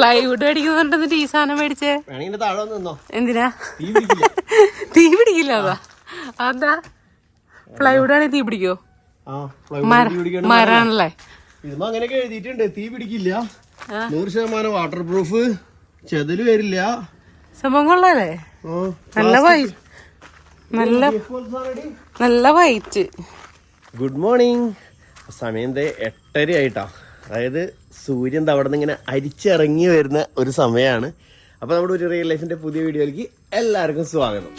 Plywood മേടിക്കുന്നുണ്ടെന്നിട്ട് ഈ സാധനം മേടിച്ചേ? എന്തിനാ? തീ പിടിക്കില്ല. അതാ. അതാ പ്ലൈവുഡ് ആണെങ്കിൽ തീ പിടിക്കോ? മരാണല്ലേ? ഇതുമ്പോ അങ്ങനെയൊക്കെ എഴുതിയിട്ടുണ്ട്. തീ പിടിക്കില്ല. നൂറ് ശതമാനം വാട്ടർ പ്രൂഫ് ചെതൽ വരില്ല. സംഭവം കൊള്ളാലേ നല്ല വൈറ്റ് നല്ല നല്ല വൈറ്റ് ഗുഡ് മോർണിംഗ് സമയം എട്ടര ആയിട്ടാ അതായത് സൂര്യൻ അവിടെ നിന്ന് ഇങ്ങനെ അരിച്ചിറങ്ങി വരുന്ന ഒരു സമയമാണ് അപ്പോൾ നമ്മുടെ ഒരു റിയൽ ലൈഫിന്റെ പുതിയ വീഡിയോയിലേക്ക് എല്ലാവർക്കും സ്വാഗതം.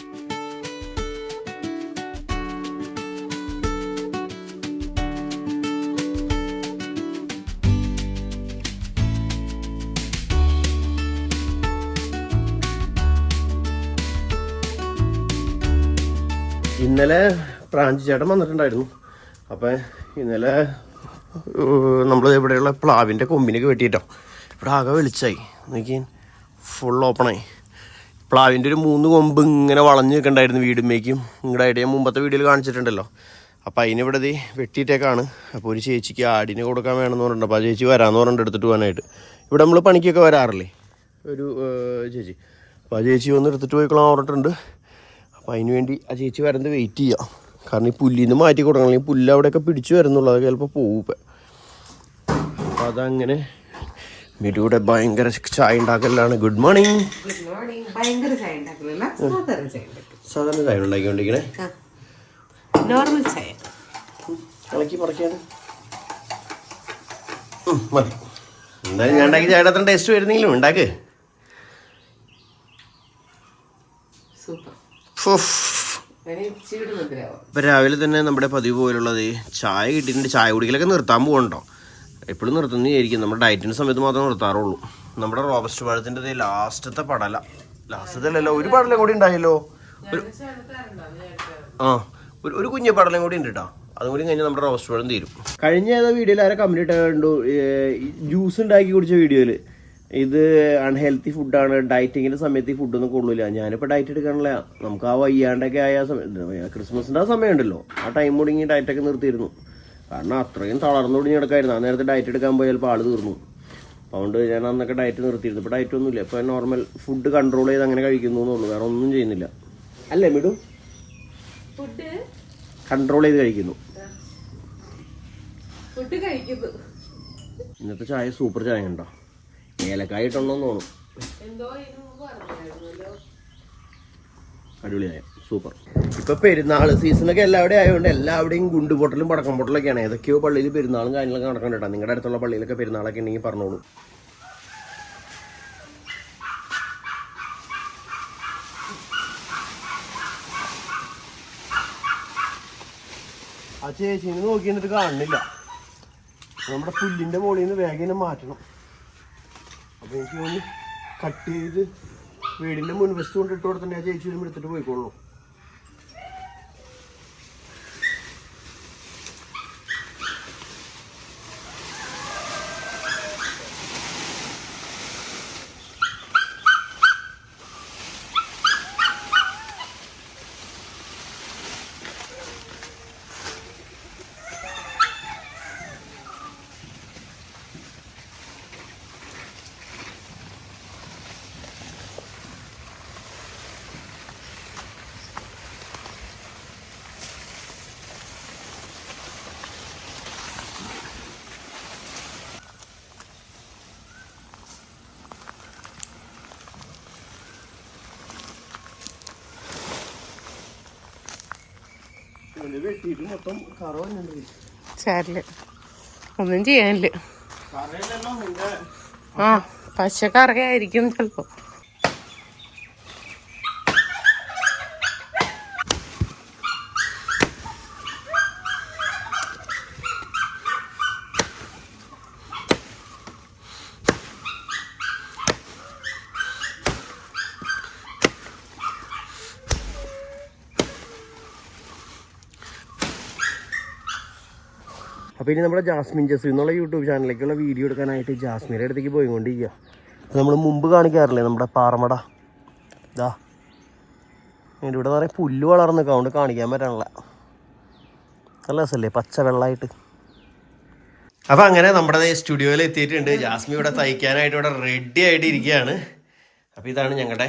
ഇന്നലെ പ്രാഞ്ചി ചേട്ടൻ വന്നിട്ടുണ്ടായിരുന്നു. അപ്പം ഇന്നലെ നമ്മൾ ഇവിടെയുള്ള പ്ലാവിന്റെ കൊമ്പിനൊക്കെ വെട്ടിയിട്ടോ. ഇവിടെ ആകെ വെളിച്ചായി നോക്കി ഫുൾ ഓപ്പണായി പ്ലാവിന്റെ ഒരു മൂന്ന് കൊമ്പ് ഇങ്ങനെ വളഞ്ഞു നിൽക്കണ്ടായിരുന്നു വീടുമ്മേക്കും നിങ്ങളുടെ ഐഡിയ മുമ്പത്തെ വീഡിയോയിൽ കാണിച്ചിട്ടുണ്ടല്ലോ. അപ്പോൾ അതിനിവിടെ ഇത് വെട്ടിയിട്ടേക്കാണ്. അപ്പോൾ ഒരു ചേച്ചിക്ക് ആടിന് കൊടുക്കാൻ വേണമെന്ന് പറഞ്ഞിട്ടുണ്ട്. അപ്പോൾ ആ ചേച്ചി വരാമെന്ന് പറഞ്ഞിട്ട് എടുത്തിട്ട് പോകാനായിട്ട്. ഇവിടെ നമ്മൾ പണിക്കൊക്കെ വരാറില്ലേ? ഒരു ചേച്ചി. അപ്പോൾ ആ ചേച്ചി വന്ന് എടുത്തിട്ട് പോയിക്കോളാൻ പറഞ്ഞിട്ടുണ്ട്. അപ്പോൾ അതിന് വേണ്ടി ആ ചേച്ചി വരുന്നത് വെയിറ്റ് ചെയ്യാം. കാരണം ഈ പുല്ലിന്ന് മാറ്റി കൊടുക്കണം. അല്ലെങ്കിൽ പുല്ല് അവിടെയൊക്കെ പിടിച്ചു വരുന്നുള്ളൂ. അത് ചിലപ്പോൾ പോവും ഇപ്പം. അപ്പോൾ അതങ്ങനെ മിടിയുടെ ഭയങ്കര ചായ ഉണ്ടാക്കലാണ് ഗുഡ് മോർണിംഗ് സാധാരണ ചായ ഉണ്ടാക്കിക്കൊണ്ടിരിക്കണേ? നോർമൽ ചായ. ഇളക്കി പറിക്കാണ് മതി. എന്തായാലും ഞാൻ ഉണ്ടാക്കി ചായയുടെ അത്ര ടേസ്റ്റ് വരുന്നെങ്കിലും ഉണ്ടാക്ക്. സൂപ്പർ. ഇപ്പൊ രാവിലെ തന്നെ നമ്മുടെ പതിവ് പോലുള്ളത് ചായ കിട്ടിയിട്ടുണ്ട്. ചായ കുടിക്കലൊക്കെ നിർത്താൻ പോകണ്ടോ എപ്പോഴും നിർത്തുന്നതായിരിക്കും നമ്മുടെ ഡയറ്റിന്റെ സമയത്ത് മാത്രമേ നിർത്താറുള്ളൂ. നമ്മുടെ റോബസ്റ്റ് പഴത്തിന്റെ ലാസ്റ്റത്തെ പടല. ലാസ്റ്റത്തെ അല്ലല്ലോ ഒരു പടലം കൂടി ഉണ്ടായല്ലോ. ഒരു ആ ഒരു ഒരു കുഞ്ഞ പടലം കൂടി ഉണ്ട് കേട്ടോ അതും കൂടി കഴിഞ്ഞാൽ നമ്മുടെ റോബസ്റ്റ് പഴം തീരും. കഴിഞ്ഞ ഏതാ വീഡിയോയിൽ ആരെ കമ്പനി ഇട്ടു ജ്യൂസ് ഉണ്ടാക്കി കുടിച്ച വീഡിയോയിൽ ഇത് അൺഹെൽത്തി ഫുഡാണ് ഡയറ്റിങ്ങിന്റെ സമയത്ത് ഈ ഫുഡൊന്നും കൊള്ളില്ല ഞാനിപ്പോൾ ഡയറ്റ് എടുക്കാനില്ല നമുക്ക് ആ വയ്യാണ്ടൊക്കെ ആയ സമയം ക്രിസ്മസിന്റെ ആ സമയമുണ്ടല്ലോ ആ ടൈം മുടങ്ങി ഡയറ്റൊക്കെ നിർത്തിയിരുന്നു. കാരണം അത്രയും തളർന്നു ഒടിഞ്ഞ് കിടക്കായിരുന്നു. ആ നേരത്തെ ഡയറ്റ് എടുക്കാൻ പോയാൽ ചിലപ്പോൾ ആൾ തീർന്നു. അതുകൊണ്ട് ഞാൻ അന്നൊക്കെ ഡയറ്റ് നിർത്തിയിരുന്നു. ഇപ്പോൾ ഡയറ്റ് ഒന്നുമില്ല. ഇപ്പോൾ നോർമൽ ഫുഡ് കൺട്രോൾ ചെയ്ത് അങ്ങനെ കഴിക്കുന്നു എന്നുള്ളൂ. വേറെ ഒന്നും ചെയ്യുന്നില്ല. അല്ലേ മിടു ഫുഡ് കൺട്രോൾ ചെയ്ത് കഴിക്കുന്നു. ഫുഡ് കഴിക്കുന്നു. ഇന്നത്തെ ചായ സൂപ്പർ ചായ ഉണ്ടോ? ഏലക്കായ ഇട്ടുണ്ടോന്ന് തോന്നും അടിപൊളിയായ. സൂപ്പർ. ഇപ്പൊ പെരുന്നാൾ സീസണൊക്കെ എല്ലാവിടെ ആയതുകൊണ്ട് എല്ലാവിടെയും ഗുണ്ട് പൊട്ടലും പടക്കം പൊട്ടലൊക്കെയാണ് ഏതൊക്കെയോ പള്ളിയിൽ പെരുന്നാളും കാര്യങ്ങളൊക്കെ നടക്കണ്ട കേട്ടോ. നിങ്ങളുടെ അടുത്തുള്ള പള്ളിയിലൊക്കെ പെരുന്നാളൊക്കെ ഉണ്ടെങ്കിൽ പറഞ്ഞോളൂ. ആ ചേച്ചിനെ നോക്കി എന്നിട്ട് കാണുന്നില്ല. നമ്മുടെ പുല്ലിന്റെ മുകളിൽ നിന്ന് വേഗം മാറ്റണം. അപ്പൊ എനിക്ക് തോന്നി കട്ട് ചെയ്ത് വീടിന്റെ മുൻവശത്ത് കൊണ്ടിട്ട് കൊടുത്തിട്ട് ആ ചേച്ചി എടുത്തിട്ട് പോയിക്കോളൂ. വെട്ടിയിട്ട് മൊത്തം കറ വന്നിട്ടുണ്ട്. ചാരിൽ. ഒന്നും ചെയ്യാനില്ല. ആ പശ ആ പശക്കറയായിരിക്കും ചിലപ്പോ. അപ്പോൾ ഇനി നമ്മുടെ ജാസ്മിൻ ജസ് എന്നുള്ള യൂട്യൂബ് ചാനലിലേക്കുള്ള വീഡിയോ എടുക്കാനായിട്ട് ജാസ്മിന്റെ അടുത്തേക്ക് പോയിക്കൊണ്ടിരിക്കുക നമ്മൾ മുമ്പ് കാണിക്കാറില്ലേ നമ്മുടെ പാറമട? ഇതാ ഇവിടെ നിറയെ പുല്ല് വളർന്ന് അതുകൊണ്ട് കാണിക്കാൻ പറ്റാനുള്ള നല്ല രസമല്ലേ? പച്ച വെള്ളമായിട്ട് അപ്പൊ അങ്ങനെ നമ്മുടെ സ്റ്റുഡിയോയിൽ എത്തിയിട്ടുണ്ട്. ജാസ്മി ഇവിടെ തയ്ക്കാനായിട്ട് ഇവിടെ റെഡി ആയിട്ട് ഇരിക്കുകയാണ്. അപ്പൊ ഇതാണ് ഞങ്ങളുടെ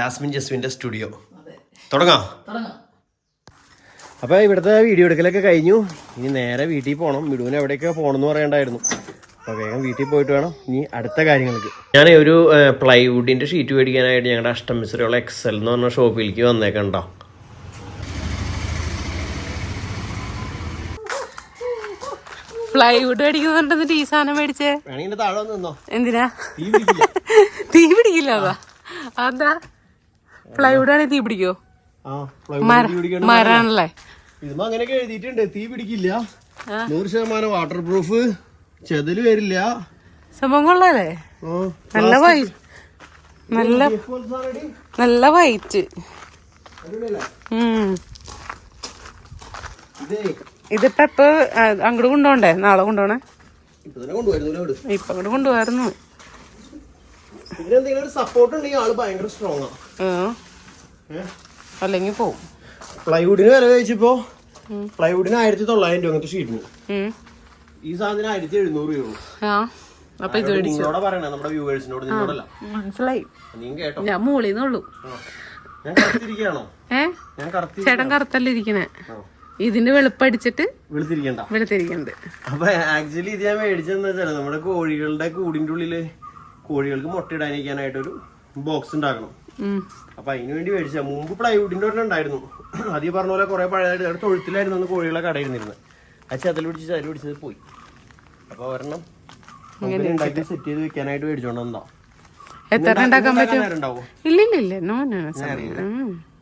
ജാസ്മിൻ ജസ്മിന്റെ സ്റ്റുഡിയോ. തുടങ്ങാം. അപ്പൊ ഇവിടുത്തെ വീഡിയോ എടുക്കലൊക്കെ കഴിഞ്ഞു. ഇനി നേരെ വീട്ടിൽ പോകണം മിടുവിന് എവിടെയൊക്കെ പോകണമെന്ന് പറയണ്ടായിരുന്നു. അപ്പൊ വേഗം വീട്ടിൽ പോയിട്ട് വേണം. ഇനി അടുത്ത കാര്യങ്ങൾക്ക്. ഞാൻ ഒരു പ്ലൈവുഡിന്റെ ഷീറ്റ് മേടിക്കാനായിട്ട് ഞങ്ങളുടെ അഷ്ടമിശ്രയുള്ള എക്സൽ എന്ന് പറഞ്ഞ ഷോപ്പിലേക്ക് വന്നേക്കണ്ടോ. പ്ലൈവുഡ് മേടിക്കുന്നുണ്ടെന്നിട്ട് ഈ സാധനം മേടിച്ചേ? എന്തിനാ? തീ പിടിക്കില്ല. അതാ. പ്ലൈവുഡ് ആണെങ്കിൽ തീ പിടിക്കോ. മരാണല്ലേ? ഇതുമ്പോ അങ്ങനെയൊക്കെ എഴുതിയിട്ടുണ്ട്. തീ പിടിക്കില്ല. നൂറ് ശതമാനം വാട്ടർ പ്രൂഫ് ചെതൽ വരില്ല. സംഭവം കൊള്ളാലേ നല്ല വൈറ്റ് നല്ല. നല്ല വൈറ്റ് ഇതിപ്പോ ഇപ്പൊ ആ, അങ്ങോട്ട് കൊണ്ടുപോണ്ടേ നാളെ കൊണ്ടുപോണേ ഇപ്പൊ അങ്ങോട്ട് കൊണ്ടുപോയിരുന്നു സപ്പോർട്ട് ഉണ്ടെങ്കിൽ ആൾ ഭയങ്കര സ്ട്രോങ് അല്ലെങ്കിൽ പോവും. പ്ലൈവുഡിന് വില കഴിച്ചപ്പോ പ്ലൈവുഡിന് ആയിരത്തി തൊള്ളായിരം രൂപ അങ്ങനത്തെ ഷീറ്റിന് ഈ സാധനം ആയിരത്തി എഴുന്നൂറ് രൂപ. നിങ്ങളോടെ പറയണേ നമ്മുടെ വ്യൂവേഴ്സിനോട് നിങ്ങളോടല്ല. മനസ്സിലായി. നീ കേട്ടോ. ഞാൻ മൂളിന്നുള്ളൂ ഞാൻ കറുത്തിരിക്കുകയാണോ ഏ? ഞാൻ കറുത്തി ചേട്ടൻ കറുത്തല്ല ഇരിക്കണേ. ഇതിന്റെ വെളുപ്പടിച്ചിട്ട് വെളുത്തിരിക്കണ്ട. വെളുത്തിരിക്കണ്ട്. അപ്പൊ ആക്ച്വലി ഇത് ഞാൻ മേടിച്ചെന്ന് വെച്ചാൽ നമ്മുടെ കോഴികളുടെ കൂടിന്റെ ഉള്ളിൽ കോഴികൾക്ക് മുട്ടയിടാനിരിക്കാനായിട്ടൊരു ബോക്സ് ഉണ്ടാക്കണം. അപ്പൊ അതിന് വേണ്ടി മേടിച്ച മുമ്പ് പ്ലൈവുഡിന്റെ ഒരെണ്ണം ഉണ്ടായിരുന്നു. അത് ഈ പറഞ്ഞ പോലെ കുറെ പഴയതായിട്ട് അവിടെ തൊഴുത്തിലായിരുന്നു അന്ന് കോഴികളെ കടയിരുന്നിരുന്നത് അച്ഛൻ അതിൽ പിടിച്ച് ചതൽ പിടിച്ചത് പോയി. അപ്പൊ ഒരെണ്ണം ഉണ്ടാക്കി സെറ്റ് ചെയ്ത് വെക്കാനായിട്ട് മേടിച്ചോണ്ട് എത്ര ഉണ്ടാക്കാൻ പറ്റും? ഇല്ല ഇല്ല ഇല്ല നോ നോ.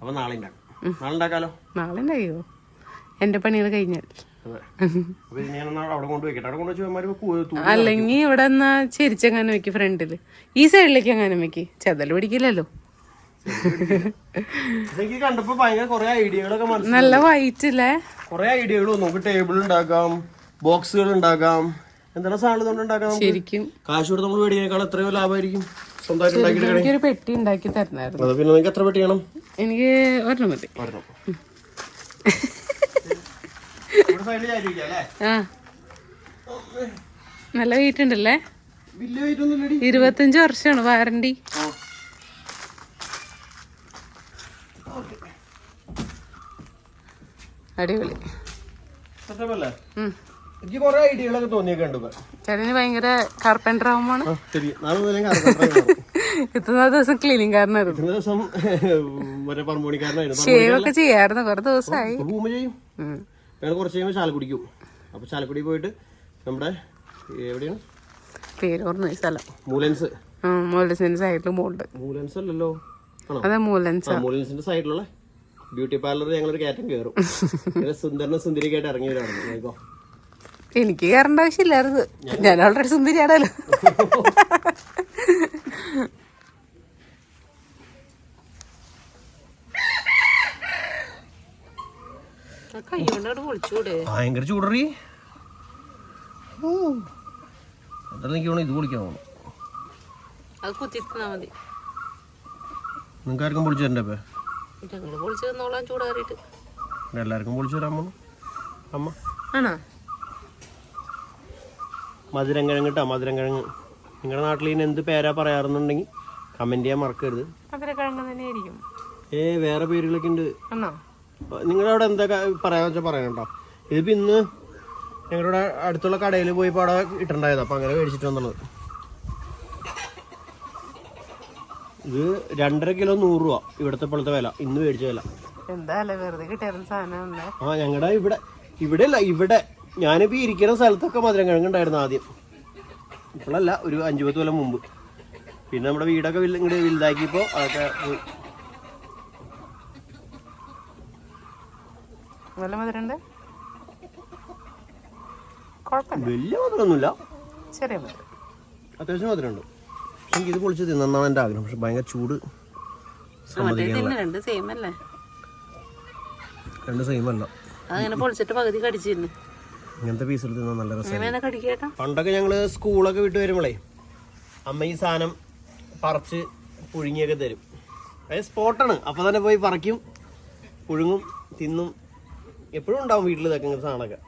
അപ്പൊ നാളെ ഉണ്ടാക്കും. നാളെ ഉണ്ടാക്കാലോ? നാളെ ഉണ്ടായോ എന്റെ പണികൾ കഴിഞ്ഞാൽ. അല്ലെങ്കിൽ ഇവിടെ എന്നാ ചെരിച്ചെങ്ങാനും വെക്ക് ഫ്രണ്ടിൽ. ഈ സൈഡിലേക്ക് എങ്ങാനും വെക്കി. ചെതൽ പിടിക്കില്ലല്ലോ. എനിക്ക് കണ്ടപ്പോ ഭയങ്കര കുറെ ഐഡിയകളൊക്കെ മനസ്സിലായി. നല്ല വൈറ്റ് അല്ലേ കുറെ ഐഡിയകൾ നമുക്ക് ടേബിൾ ഉണ്ടാക്കാം ബോക്സുകൾ ഉണ്ടാക്കാം. എന്തെല്ലാം സാധനം കൊണ്ട് ഉണ്ടാക്കാം ശരിക്കും. കാശ് കൊടുത്ത് നമ്മൾ മേടിക്കുന്നേക്കാൾ എത്രയോ ലാഭമായിരിക്കും എനിക്കൊരു പെട്ടി ഉണ്ടാക്കി തരണായിരുന്നു അത് പിന്നെ നിങ്ങൾക്ക് എത്ര പെട്ടി എനിക്ക് ഒരെണ്ണം മതി. ഒരെണ്ണം. ആ. നല്ല വെയിറ്റ് ഉണ്ടല്ലേ? ഇരുപത്തഞ്ച് വർഷമാണ് വാറണ്ടി അടിപൊളി. എനിക്ക് കുറെ ഐഡിയകളൊക്കെ ചേട്ടന് ഭയങ്കര കാർപ്പന്റർ ആവുമാണ് എത്തുന്ന ദിവസം ക്ലീനിങ് കാരനായിരുന്നു. ദിവസം ഷേവ് ഒക്കെ ചെയ്യായിരുന്നു. കുറെ ദിവസമായി. കുറച്ച് കഴിയുമ്പോൾ ചാലക്കുടിക്കും അപ്പൊ ചാലക്കുടി പോയിട്ട് നമ്മുടെ എവിടെയാണ്? പേര് ഓർമ്മ സ്ഥലം. മൂലൻസ്. മൂലൻസിന്റെ സൈഡിൽ മോളുണ്ട്. മൂലൻസ് അല്ലല്ലോ അതെ മൂലൻസ്. മൂലൻസിന്റെ സൈഡിലുള്ള ബ്യൂട്ടി പാർലർ ഞങ്ങളൊരു കയറ്റം കയറും സുന്ദരനും സുന്ദരി കേട്ട് ഇറങ്ങി നോക്കോ എനിക്ക് കയറേണ്ട ആവശ്യമില്ലായിരുന്നു. ഞാൻ ഓൾറെഡി സുന്ദരിയാണല്ലോ. ഭയങ്കര ചൂടറി നിങ്ങൾക്കാർക്കും എനിക്ക് ഇത് പൊളിക്കാൻ പോകണം അത് കുത്തിത്തിന്നാ മതി. നിങ്ങൾക്ക് ആർക്കും പൊളിച്ചു തരണ്ടേ ഞങ്ങൾ പൊളിച്ച് തന്നോളാം ചൂടാറിയിട്ട്. പിന്നെ എല്ലാവർക്കും പൊളിച്ചു തരാൻ പോണു. അമ്മ. ആണോ? മധുരം കിഴങ്ങ് കേട്ടോ മധുരം കിഴങ്ങ്. നിങ്ങളുടെ നാട്ടിൽ ഇതിന് എന്ത് പേരാ പറയാറുണ്ടെങ്കിൽ കമന്റ് ചെയ്യാൻ മറക്കരുത്. ഏ വേറെ പേരുകളൊക്കെ ഉണ്ട്. നിങ്ങളുടെ അവിടെ എന്താ പറയാന്ന് വെച്ചാൽ പറയാം കേട്ടോ ഇതിപ്പോ ഇന്ന് ഞങ്ങളുടെ അടുത്തുള്ള കടയിൽ പോയി അവിടെ ഇട്ടുണ്ടായത് അപ്പൊ അങ്ങനെ മേടിച്ചിട്ട് വന്നത് ഇത് രണ്ടര കിലോ നൂറ് രൂപ ഇവിടത്തെ ഇപ്പോഴത്തെ വില. ഇന്ന് മേടിച്ച വില. എന്താ അല്ലേ വെറുതെ കിട്ടിയാലും സാധനം ആ ഞങ്ങളുടെ ഇവിടെ ഇവിടെ അല്ല ഇവിടെ. ഞാനിപ്പോ ഇരിക്കുന്ന സ്ഥലത്തൊക്കെ മധുരം കിഴങ്ങുണ്ടായിരുന്നു ആദ്യം. ഇപ്പോഴല്ല ഒരു അഞ്ചു പത്ത് കൊല്ലം മുമ്പ്. പിന്നെ നമ്മുടെ വീടൊക്കെ ഇങ്ങോട്ട് വലുതാക്കിയപ്പോൾ അതൊക്കെ പോയി. നല്ല മധുരണ്ട് വലിയ മധുരമൊന്നുമില്ല. ചെറിയ മധുരം. അത്യാവശ്യം മധുരമുണ്ട്. പക്ഷെ എനിക്ക് ഇത് പൊളിച്ച് തിന്നാണ് എന്റെ ആഗ്രഹം. പക്ഷെ ഭയങ്കര ചൂട് രണ്ട് സെയിം അല്ലേ? അതങ്ങനെ പൊളിച്ചിട്ട് പകുതി കടിച്ചിരുന്നു. ഇങ്ങനത്തെ പീസ് തിന്നാൻ നല്ല രസം അങ്ങനെ പണ്ടൊക്കെ ഞങ്ങൾ സ്കൂളൊക്കെ വിട്ട് വരുമ്പോളേ അമ്മ ഈ സാധനം പറിച്ച് പുഴുങ്ങിയൊക്കെ തരും. അതായത് സ്പോട്ടാണ്. അപ്പോൾ തന്നെ പോയി പറിക്കും പുഴുങ്ങും തിന്നും. എപ്പോഴും ഉണ്ടാവും വീട്ടിൽ ഇതൊക്കെ ഇങ്ങനത്തെ സാധനമൊക്കെ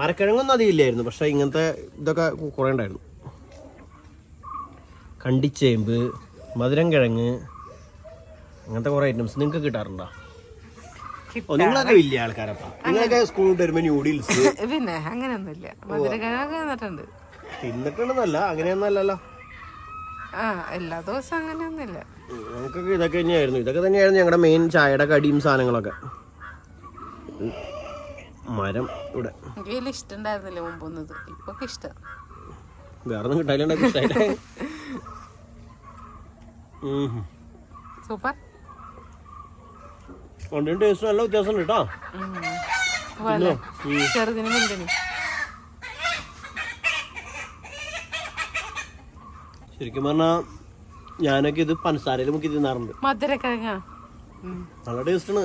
മരക്കിഴങ്ങൊന്നും അധികം ഇല്ലായിരുന്നു. പക്ഷെ ഇങ്ങനത്തെ ഇതൊക്കെ കുറേ ഉണ്ടായിരുന്നു. കണ്ടിച്ചേമ്പ് മധുരം കിഴങ്ങ് അങ്ങനത്തെ കുറേ ഐറ്റംസ് നിങ്ങൾക്ക് കിട്ടാറുണ്ടോ? ഓ നിങ്ങളൊക്കെ വലിയ ആൾക്കാരപ്പാ. നിങ്ങളൊക്കെ സ്കൂളിൽ വരുമ്പോൾ ന്യൂഡിൽസ് പിന്നെ അങ്ങനെയൊന്നുമില്ല. മധുരക്കിഴങ്ങൊക്കെ വന്നിട്ടുണ്ട് തിന്നിട്ടുണ്ടെന്നല്ല അങ്ങനെയൊന്നല്ലല്ലോ ആ എല്ലാ ദിവസവും അങ്ങനെയൊന്നുമില്ല. നമുക്കൊക്കെ ഇതൊക്കെ തന്നെയായിരുന്നു. ഇതൊക്കെ തന്നെയായിരുന്നു ഞങ്ങളുടെ മെയിൻ ചായയുടെ കടിയും സാധനങ്ങളൊക്കെ. മരം ഇവിടെ. എനിക്ക് വലിയ ഇഷ്ടം ഉണ്ടായിരുന്നില്ല മുമ്പൊന്നത്. ഇപ്പൊ ഇഷ്ടം വേറെ ഒന്നും കിട്ടാനുണ്ടാക്കി ഇഷ്ടമായില്ലേ സൂപ്പർ. വണ്ടിയും ടേസ്റ്റ് നല്ല വ്യത്യാസമുണ്ട് കേട്ടോ. പോലെ ചെറുതിനും വലുതിനും ശരിക്കും പറഞ്ഞാ ഞാനൊക്കെ ഇത് പഞ്ചസാരയിൽ മുക്കി തിന്നാറുണ്ട്. മധുരക്കിഴങ്ങ. നല്ല ടേസ്റ്റാണ്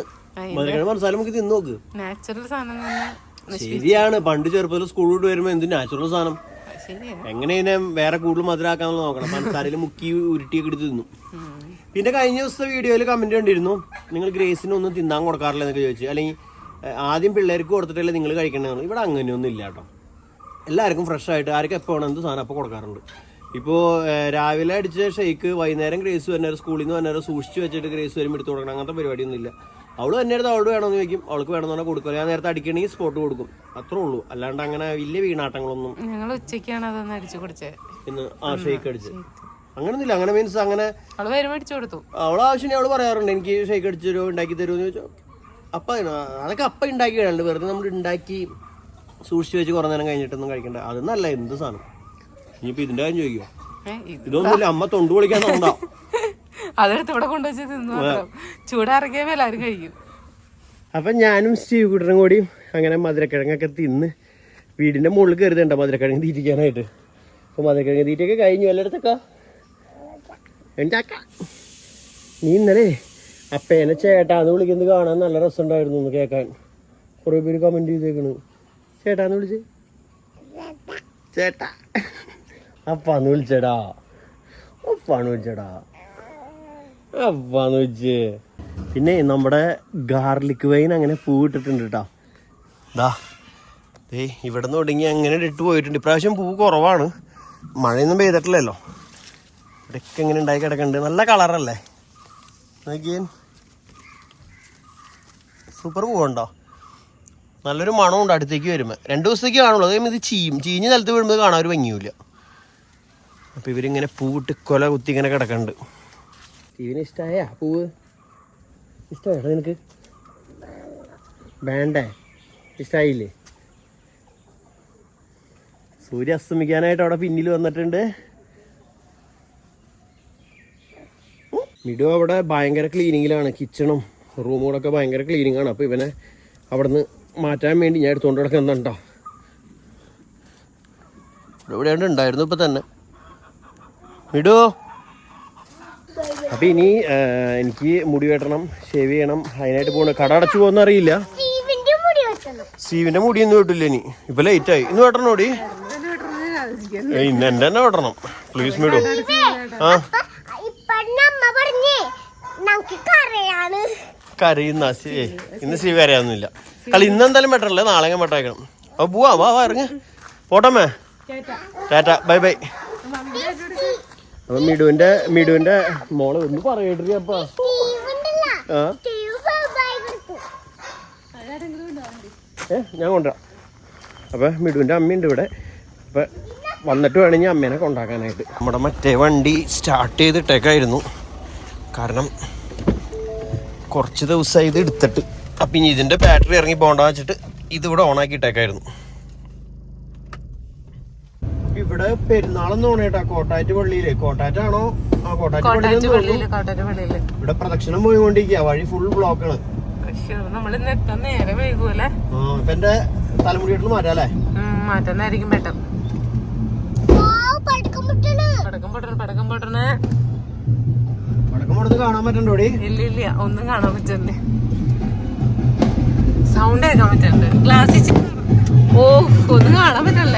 മധുരക്കിഴങ്ങ് പഞ്ചസാര മുക്കി തിന്നു നോക്ക്. നാച്ചുറൽ സാധനം ശരിയാണ്. പണ്ട് ചെറുപ്പത്തിൽ സ്കൂളിൽ വിട്ട് വരുമ്പോൾ എന്ത് നാച്ചുറൽ സാധനം? എങ്ങനെ ഇതിനെ വേറെ കൂടുതൽ മധുരാക്കാന്നുള്ള നോക്കണം. പഞ്ചസാരയിൽ മുക്കി ഉരുട്ടിയൊക്കെ എടുത്ത് തിന്നു. പിന്നെ കഴിഞ്ഞ ദിവസത്തെ വീഡിയോയിൽ കമന്റ് കണ്ടിരുന്നു. നിങ്ങൾ ഗ്രേസിന് ഒന്നും തിന്നാൻ കൊടുക്കാറില്ല എന്നൊക്കെ ചോദിച്ചു. അല്ലെങ്കിൽ ആദ്യം പിള്ളേർക്ക് കൊടുത്തിട്ടല്ലേ നിങ്ങൾ കഴിക്കണമെന്ന് ഇവിടെ അങ്ങനെയൊന്നും ഇല്ല കേട്ടോ. എല്ലാവർക്കും ഫ്രഷ് ആയിട്ട് ആർക്കും എപ്പോൾ വേണം എന്ത് സാധനം അപ്പോൾ കൊടുക്കാറുണ്ട്. ഇപ്പോൾ രാവിലെ അടിച്ച ഷെയ്ക്ക് വൈകുന്നേരം ഗ്രേസ് വരുന്നവർ സ്കൂളിൽ നിന്ന് വരുന്നവർ സൂക്ഷിച്ച് വെച്ചിട്ട് ഗ്രേസ് വരുമ്പോൾ എടുത്ത് കൊടുക്കണം. അങ്ങനത്തെ പരിപാടിയൊന്നും ഇല്ല അവൾ തന്നെ അടുത്ത് അവളോട് വേണമെന്ന് ചോദിക്കും. അവൾക്ക് വേണമെന്ന് പറഞ്ഞാൽ കൊടുക്കും. ഞാൻ നേരത്തെ അടിക്കണമെങ്കിൽ സ്പോട്ട് കൊടുക്കും. അത്രേ ഉള്ളൂ. അല്ലാണ്ട് അങ്ങനെ വലിയ വീണാട്ടങ്ങളൊന്നും. ഞങ്ങൾ ഉച്ചയ്ക്കാണ് അതൊന്ന് അടിച്ചു കുടിച്ചത് ഇന്ന് ആ ഷേക്ക് അടിച്ച്. അങ്ങനൊന്നുമില്ല. അങ്ങനെ മീൻസ് അങ്ങനെ അവൾ കൊടുത്തു. ആവശ്യം അവൾ പറയാറുണ്ട് എനിക്ക് ഷേക്ക് അടിച്ചു തരുമോ ഉണ്ടാക്കി തരുമോ എന്ന് ചോദിച്ചോ. അപ്പ അതൊക്കെ അപ്പ ഉണ്ടാക്കി കഴിഞ്ഞു വെറുതെ നമ്മൾ ഉണ്ടാക്കി സൂക്ഷിച്ചു വെച്ച് കുറേ നേരം കഴിഞ്ഞിട്ടൊന്നും കഴിക്കണ്ട. അതൊന്നല്ല എന്ത് സാധനം. ഇനിയിപ്പോ ഇതിന്റെ കാര്യം ചോദിക്കുമോ ഏ, ഇതൊന്നുമില്ല. അമ്മ തൊണ്ടു പൊളിക്കാൻ ഉണ്ടാ അതെടുത്ത് ഇവിടെ കൊണ്ടുവച്ച് തിന്നു ചൂടാറിയ എല്ലാവരും കഴിക്കും. അപ്പം ഞാനും സ്റ്റീവ് കുട്ടനും കൂടി അങ്ങനെ മധുരക്കിഴങ്ങൊക്കെ തിന്ന് വീടിന്റെ മുകളിൽ കയറുന്നുണ്ട് മധുരക്കിഴങ്ങ് തീറ്റിക്കാനായിട്ട്? അപ്പോൾ മധുരക്കിഴങ്ങ് തീറ്റയൊക്കെ കഴിഞ്ഞു. എല്ലായിടത്തൊക്കെ നീ ഇന്നലെ അപ്പേനെ ചേട്ടാന്ന് വിളിക്കുന്നത് കാണാൻ നല്ല രസമുണ്ടായിരുന്നു ഒന്ന് കേൾക്കാൻ. കുറേ പേര് കമന്റ് ചെയ്തേക്കണ്. ചേട്ടാന്ന് വിളിച്ച്? ചേട്ടാ. അപ്പാന്ന് വിളിച്ചടാ. അപ്പാന്ന് വിളിച്ചടാ. പിന്നെ നമ്മുടെ ഗാർലിക് വൈൻ അങ്ങനെ പൂ ഇട്ടിട്ടുണ്ട് കേട്ടോ ദാ ദേ ഇവിടെ നിന്ന് ഒടുങ്ങി അങ്ങനെ ഇട്ട് പോയിട്ടുണ്ട്. ഇപ്രാവശ്യം പൂ കുറവാണ്. മഴയൊന്നും പെയ്തിട്ടില്ലല്ലോ. ഇവിടെയൊക്കെ ഇങ്ങനെ ഉണ്ടായി കിടക്കുന്നുണ്ട്. നല്ല കളറല്ലേ സൂപ്പർ പൂവുണ്ടോ നല്ലൊരു മണമുണ്ട് അടുത്തേക്ക് വരുമ്പോൾ രണ്ട് ദിവസത്തേക്ക് കാണുള്ളൂ. അതേ ഇത് ചീയും ചീഞ്ഞ് നിലത്ത് വീഴുമ്പോൾ കാണാൻ ഒരു ഭംഗിയുമില്ല. അപ്പോൾ ഇവരിങ്ങനെ പൂവിട്ട് കൊല കുത്തി ഇങ്ങനെ കിടക്കുന്നുണ്ട്. ടീവിന് ഇഷ്ടമായ പൂവ്? ഇഷ്ടമാണോ നിനക്ക്? വേണ്ടേ? ഇഷ്ടമായില്ലേ സൂര്യ അസ്തമിക്കാനായിട്ട് അവിടെ പിന്നിൽ വന്നിട്ടുണ്ട്. മിഡു അവിടെ ഭയങ്കര ക്ലീനിങ്ങിലാണ്. കിച്ചണും റൂമുകളൊക്കെ ഭയങ്കര ക്ലീനിങ് ആണ് അപ്പോൾ ഇവനെ അവിടെ മാറ്റാൻ വേണ്ടി ഞാൻ എടുത്തുകൊണ്ട് കിടക്കുന്നുണ്ടോ ഇവിടെ ഉണ്ടായിരുന്നു ഇപ്പം തന്നെ. മിഡു? അപ്പം ഇനി എനിക്ക് മുടി വെട്ടണം ഷേവ് ചെയ്യണം അതിനായിട്ട് പോകണം കട അടച്ചു പോകുന്ന അറിയില്ല. സ്റ്റീവിന്റെ മുടി ഒന്നും വെട്ടില്ല ഇനി. ഇപ്പൊ ലേറ്റ് ആയി. ഇന്ന് വെട്ടണോടി മുടി ഇന്ന് എന്റെ തന്നെ വെട്ടണം. പ്ലീസ് മിഡു ആ? കരയുന്ന ശരി ഇന്ന് സ്റ്റീവ് കരയൊന്നുമില്ല കളി ഇന്ന് എന്തായാലും വെട്ടണല്ലേ? നാളെ ഞാൻ വെട്ടേക്കണം. അപ്പൊ പോവാ വാ വാ ഇറങ്ങ. പോട്ടമ്മേ ടാറ്റ. Bye bye. അപ്പൊ മിഡുവിന്റെ മിഡുവിന്റെ മോൾ ഒന്ന് പറയട്ടെ അപ്പൊ ആ? ഏ ഞാൻ കൊണ്ടുവരാം. അപ്പൊ മിടുവിന്റെ അമ്മയുണ്ട് ഇവിടെ. അപ്പൊ വന്നിട്ട് വേണമെങ്കിൽ അമ്മേനെ കൊണ്ടാക്കാനായിട്ട്. നമ്മുടെ മറ്റേ വണ്ടി സ്റ്റാർട്ട് ചെയ്തിട്ടേക്കായിരുന്നു. കാരണം കുറച്ച് ദിവസമായി ഇത് എടുത്തിട്ട്. അപ്പം ഇനി ഇതിന്റെ ബാറ്ററി ഇറങ്ങി പോകണ്ടെന്ന് വെച്ചിട്ട് ഇതിവിടെ ഓണാക്കിയിട്ടേക്കായിരുന്നു ഇവിടെ പെരുന്നാളെന്ന് തോന്നേട്ടാ കോട്ടാറ്റ് പള്ളിയിലെ. കോട്ടാറ്റാണോ? ആ കോട്ടാറ്റ് പള്ളിയിൽ ഇവിടെ പ്രദക്ഷിണം പോയിക്കൊണ്ടിരിക്കുക വഴി ഫുൾ ബ്ലോക്കാണ് ആണ് എന്റെ തലമുടി വീട്ടിൽ മാറ്റാല്ലേ മാറ്റുന്നതായിരിക്കും ബെറ്റർ പടക്കം പടക്കം പൊട്ടണ പടക്കം കാണാൻ പറ്റണ്ടോടി ഇല്ല ഇല്ല ഒന്നും കാണാൻ പറ്റുന്നില്ല സൗണ്ട് കേൾക്കാൻ പറ്റുന്നുണ്ട് ഗ്ലാസ് ഓ ഒന്നും കാണാൻ പറ്റല്ല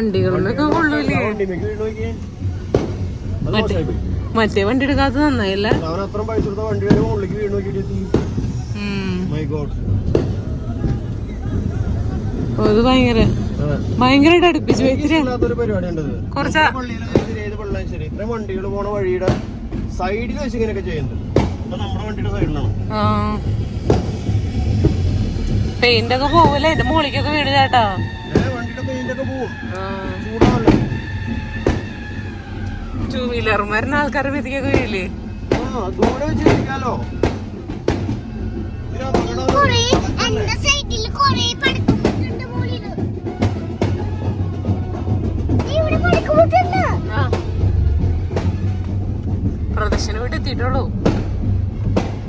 വണ്ടികളിലൊക്കെ കൊള്ളൂലേ? മറ്റേ വണ്ടി എടുക്കാത്ത നന്നായില്ല? അത് ഭയങ്കര ഭയങ്കരമായിട്ട് അടുപ്പിച്ചു. കുറച്ച് വണ്ടികൾ പോണ വഴിയുടെ സൈഡിൽ വെച്ച് ഇങ്ങനെയൊക്കെ ചെയ്യുന്നുണ്ട്. പെയിന്റ് ഒക്കെ പോവല്ലേ? എന്റെ മോളിക്കൊക്കെ വീട് ചേട്ടാ. ഒക്കെ പോവും. ചൂടാണല്ലോ. ടൂ വീലർ മരുന്ന് ആൾക്കാരെ മെതിക്കൊക്കെ വരില്ലേ? ആ ദൂരെ വെച്ചിരിക്കാലോ. സൈഡിൽ കൊറേ പടക്കമുട്ടുണ്ട് മുകളിൽ ഇവിടെ പടക്കമുട്ടുണ്ട്? പ്രദർശനം വീട്ട് എത്തിയിട്ടുള്ളൂ.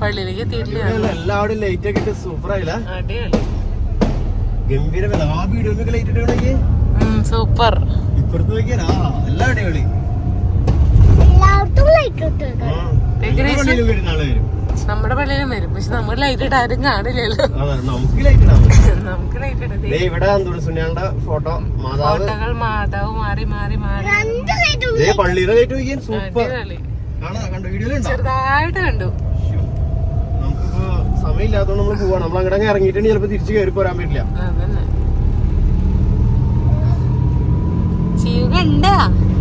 പള്ളിയിലേക്ക് എത്തിയിട്ടില്ല. എല്ലാവരും ലൈറ്റ് ഒക്കെ ഇട്ട് സൂപ്പർ ആയില്ല? ആ ഇട്ടുണ്ടെങ്കിൽ സൂപ്പർ ഇപ്പുറത്ത് നോക്കിയാ എല്ലാം അടിപൊളി. നമ്മുടെ പള്ളിയിലും വരും. പക്ഷെ നമ്മൾ ലൈറ്റ് ഇട്ട് ആരും കാണില്ലല്ലോ. നമുക്ക് ലൈറ്റ് നമുക്ക് ലൈറ്റ് ഇടത് ദേ ഇവിടെ സുനിയാളുടെ ഫോട്ടോ മാതാവ്. ഫോട്ടോകൾ മാതാവ് മാറി മാറി മാറി. പള്ളിയുടെ ലൈറ്റ് സൂപ്പർ കാണാ കണ്ടോ. വീഡിയോയിലുണ്ടോ? ചെറുതായിട്ട് കണ്ടു. സമയമില്ലാത്തതുകൊണ്ട് നമ്മൾ പോവാണ്. നമ്മൾ അങ്ങോട്ട് ഇറങ്ങിയിട്ടുണ്ടെങ്കിൽ ചിലപ്പോ തിരിച്ചു കയറി പോരാൻ പറ്റില്ല.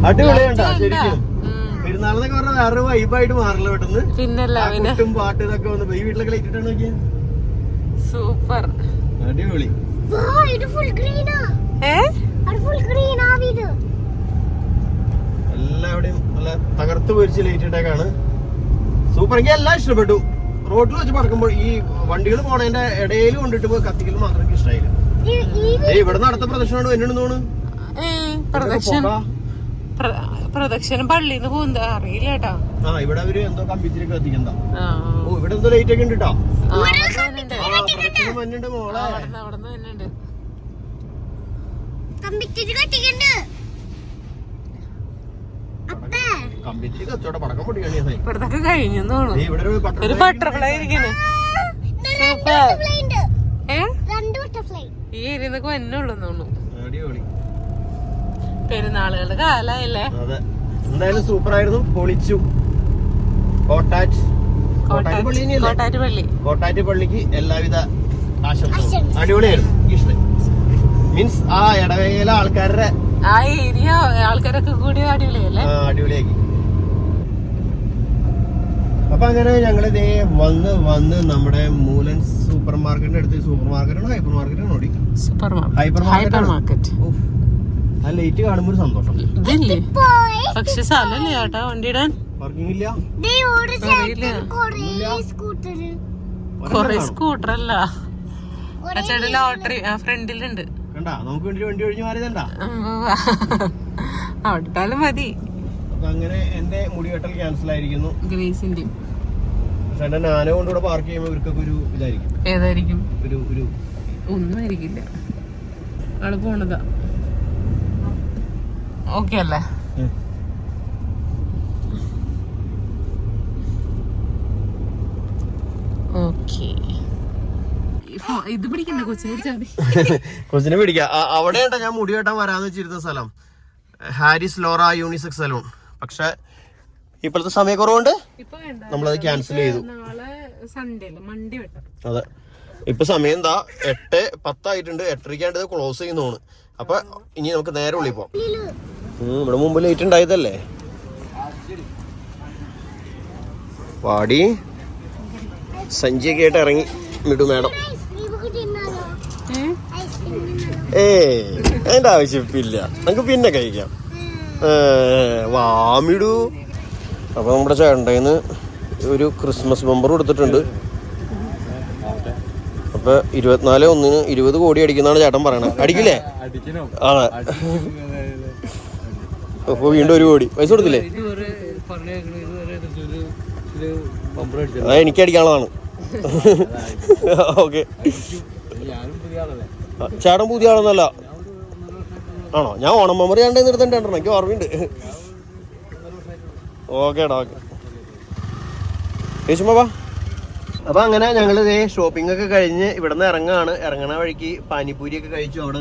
അടിപൊളിയുണ്ടാ? ശരിക്കും. ഉം. പെരുന്നാളെന്നൊക്കെ പറഞ്ഞാൽ വേറൊരു വൈബായിട്ട് മാറില്ല പെട്ടെന്ന്. പിന്നല്ല പിന്നെ. കുട്ടും പാട്ട് ഇതൊക്കെ വന്ന് ഈ വീട്ടിലൊക്കെ നോക്കിയാ? സൂപ്പർ. അടിപൊളി. വാ ഇത് ഫുൾ ഗ്രീനാ ഏ? അത് ഫുൾ ഗ്രീനാ വീട്. എല്ലാവിടെയും നല്ല തകർത്ത് പൊരിച്ച് ലൈറ്റ് ഇട്ടേക്കാണ്. സൂപ്പർ. എനിക്ക് എല്ലാം ഇഷ്ടപ്പെട്ടു. റോഡിൽ വെച്ച് പറക്കുമ്പോൾ ഈ വണ്ടികൾ പോണതിന്റെ ഇടയിൽ കൊണ്ടിട്ട് പോയി കത്തിക്കൽ മാത്രം എനിക്ക് ഇഷ്ടമായില്ല ഇവിടെ നടത്ത പ്രദർശനമാണ് എന്നോട് തോന്നുന്നു ഏ പ്രദക്ഷിണം. പള്ളിന്ന് പോകുന്നതാ അറിയില്ല കേട്ടോ. ആ ഇവിടെ അവർ എന്തോ കമ്പിത്തിരി കത്തിക്കണ്ട ആ. ഓ ഇവിടെ എന്തോ ലൈറ്റ് ഒക്കെ ഉണ്ട്? കേട്ടോ പ്രദക്ഷിണം മഞ്ഞുണ്ട് മോളെ. അവിടുന്ന് അവിടുന്ന് തന്നെയുണ്ട് കമ്പിത്തിരി കത്തിക്കണ്ട് അപ്പേ കമ്പിത്തിരി കച്ചവട പടക്കം പൊട്ടിക്കണേ ഇവിടത്തൊക്കെ കഴിഞ്ഞു തോന്നുന്നു. ഇവിടെ ഒരു ബട്ടർഫ്ലൈ ഈ ഏരിയന്നൊക്കെ വന്നുള്ളൂ തോന്നുന്നു. അടിപൊളി. പെരുന്നാളുകളുടെ കാലായല്ലേ? അതെ. എന്തായാലും സൂപ്പർ ആയിരുന്നു. പൊളിച്ചു. കോട്ടാറ്റ്. കോട്ടാറ്റ് പള്ളി കോട്ടാറ്റ് പള്ളി. കോട്ടാറ്റ് പള്ളിക്ക് എല്ലാവിധ ആശംസകളും. ആശംസ. അടിപൊളിയായിരുന്നു. മീൻസ് ആ ഇടവേല ആൾക്കാരുടെ ആ ഏരിയ ആൾക്കാരൊക്കെ കൂടി അടിപൊളിയല്ലേ? ആ, അടിപൊളിയാക്കി. അപ്പൊ അങ്ങനെ ഞങ്ങൾ ഇതേ വന്ന് വന്ന് നമ്മുടെ മൂലൻ സൂപ്പർ മാർക്കറ്റിന്റെ അടുത്ത് സൂപ്പർ മാർക്കറ്റാണോ ഹൈപ്പർ മാർക്കറ്റാണോ ഓടി സൂപ്പർ ഹൈപ്പർ മാർക്കറ്റ് ആ ലൈറ്റ് കാണുമ്പോൾ ഒരു സന്തോഷം. ഇതില്ലേ? പോയി പക്ഷെ സ്ഥലമല്ലേ ചേട്ടാ വണ്ടി ഇടാൻ പാർക്കിംഗ് ഇല്ല. കൊറേ സ്കൂട്ടർ അല്ല ചേട്ടാ ലോട്ടറി ആ ഫ്രണ്ടിലുണ്ട്. കണ്ടാ? നമുക്ക് വേണ്ടി വണ്ടി ഒഴിഞ്ഞു മാറിയതണ്ടാ അവിടെ മതി. അങ്ങനെ എന്റെ മുടി വെട്ടൽ ക്യാൻസൽ ആയിരിക്കുന്നു. ഗ്രേസിന്റെ പക്ഷെ എന്റെ നാനോ കൊണ്ട് ഇവിടെ പാർക്ക് ചെയ്യുമ്പോൾ ഇവർക്കൊക്കെ ഒരു ഇതായിരിക്കും. ഏതായിരിക്കും? ഒരു ഒരു ഒന്നും ആയിരിക്കില്ല ആൾ പോണതാ. ഓക്കെ അല്ലേ. ഓക്കെ. ഇത് പിടിക്കണ്ട കൊച്ചിനെ പിടിച്ചാൽ മതി. കൊച്ചിനെ പിടിക്കാം. അവിടെ ഞാൻ മുടി വെട്ടാൻ വരാന്ന് വെച്ചിരുന്ന സ്ഥലം. ഹാരിസ് ലോറ യൂണിസെക്സ് സലൂൺ. പക്ഷെ ഇപ്പോഴത്തെ സമയക്കുറവുണ്ട് കുറവുണ്ട്? വേണ്ട നമ്മളത് ക്യാൻസൽ ചെയ്തു. നാളെ സൺഡേ മണ്ടി വെട്ടാം. അതെ. ഇപ്പൊ സമയം എന്താ? എട്ട് പത്തായിട്ടുണ്ട്. എട്ടരയ്ക്കാണ്ട് ഇത് ക്ലോസ് ചെയ്യുന്നതാണ് അപ്പൊ ഇനി നമുക്ക് നേരെ ഉള്ളി പോവാം. ഇവിടെ മുമ്പ് ലേറ്റ് ഉണ്ടായതല്ലേ? വാടി. സഞ്ചിയൊക്കെ ആയിട്ട് ഇറങ്ങി വിടു മാഡം. ഏ? അതിന്റെ ആവശ്യമില്ല. നമുക്ക് പിന്നെ കഴിക്കാം. വാമിടൂ അപ്പൊ നമ്മുടെ ചേട്ടന് ഒരു ക്രിസ്മസ് ബമ്പർ കൊടുത്തിട്ടുണ്ട്. അപ്പൊ ഇരുപത്തിനാല് ഒന്നിന് ഇരുപത് കോടി അടിക്കുന്നാണ് ചേട്ടൻ പറയണത്. അടിക്കില്ലേ? അതെ അപ്പൊ വീണ്ടും ഒരു കോടി. പൈസ കൊടുത്തില്ലേ? അതാ എനിക്ക് അടിക്കാനുള്ളതാണ്. ഓക്കെ. ചേട്ടൻ പുതിയ ആളൊന്നല്ല ആണോ? ഞാൻ ഓണം മെമ്മറി ആണ്ടെന്ന് എടുത്തിട്ടുണ്ട് എനിക്ക് ഓർമ്മയുണ്ട്. ഓക്കേടാ ഓക്കെ യേശുമാ അപ്പൊ അങ്ങനെ ഞങ്ങൾ ഇതേ ഷോപ്പിംഗ് ഒക്കെ കഴിഞ്ഞ് ഇവിടെ നിന്ന് ഇറങ്ങാണ്. ഇറങ്ങണ വഴിക്ക് പാനിപൂരി ഒക്കെ കഴിച്ചു. അവിടെ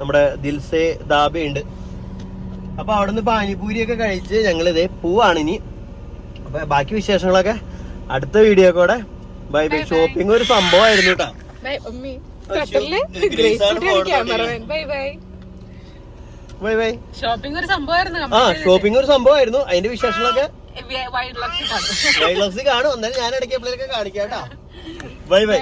നമ്മുടെ ദിൽസേ ദാബ ഉണ്ട്. അപ്പൊ അവിടെ നിന്ന് പാനിപൂരിയൊക്കെ കഴിച്ച് ഞങ്ങൾ ഇതേ പോവാണ് ഇനി. അപ്പൊ ബാക്കി വിശേഷങ്ങളൊക്കെ അടുത്ത വീഡിയോ കൂടെ. ബൈ ബൈ ഷോപ്പിംഗ് ഒരു സംഭവമായിരുന്നു കേട്ടോ. Bye bye bye bye shopping ഒരു സംഭവമായിരുന്നു ആ ഷോപ്പിംഗ് ഒരു സംഭവമായിരുന്നു. അതിന്റെ വിശേഷങ്ങളൊക്കെ? വൈഡ് ലക്സ് കാണും. എന്നാലും ഞാൻ ഇടയ്ക്ക് എപ്പോഴൊക്കെ കാണിക്കാം കേട്ടോ. Bye by